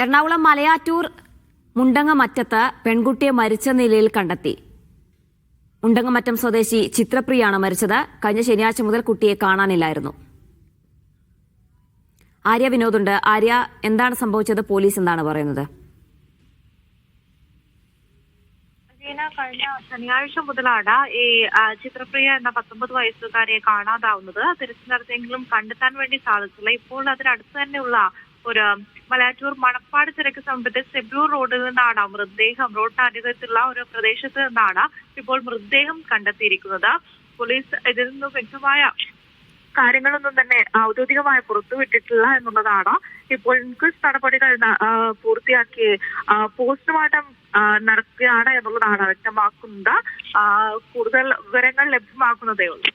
എറണാകുളം മലയാറ്റൂർ മുണ്ടങ്ങമറ്റത്ത് പെൺകുട്ടിയെ മരിച്ച നിലയിൽ കണ്ടെത്തി. മുണ്ടങ്ങമറ്റം സ്വദേശി ചിത്രപ്രിയാണ് മരിച്ചത്. കഴിഞ്ഞ ശനിയാഴ്ച മുതൽ കുട്ടിയെ കാണാനില്ലായിരുന്നു. ആര്യ വിനോദുണ്ട്. ആര്യ എന്താണ് സംഭവിച്ചത്? പോലീസ് എന്താണ് പറയുന്നത്? കഴിഞ്ഞ ശനിയാഴ്ച മുതലാണ് ഈ ചിത്രപ്രിയ എന്ന പത്തൊമ്പത് വയസ്സുകാരിയെ കാണാതാവുന്നത്. തിരച്ചിൽ നടത്തിയെങ്കിലും കണ്ടെത്താൻ വേണ്ടി സാധിച്ചില്ല. ഇപ്പോൾ അതിനടുത്ത് തന്നെയുള്ള ഒരു മലയാറ്റൂർ മണപ്പാട് ചിരക്ക് സമീപത്തെ സെബ്ലൂർ റോഡിൽ നിന്നാണ് മൃതദേഹം റോഡിന് അനുഗ്രഹത്തിലുള്ള ഒരു പ്രദേശത്ത് നിന്നാണ് ഇപ്പോൾ മൃതദേഹം കണ്ടെത്തിയിരിക്കുന്നത്. പോലീസ് ഇതിൽ നിന്ന് വ്യക്തമായ കാര്യങ്ങളൊന്നും തന്നെ ഔദ്യോഗികമായി പുറത്തുവിട്ടിട്ടില്ല എന്നുള്ളതാണ് ഇപ്പോൾ ഇൻക്വസ്റ്റ് നടപടികൾ പൂർത്തിയാക്കി പോസ്റ്റ്മോർട്ടം നടക്കുകയാണ് എന്നുള്ളതാണ് വ്യക്തമാക്കുന്നത്. കൂടുതൽ വിവരങ്ങൾ ലഭ്യമാക്കുന്നതേ ഉള്ളൂ.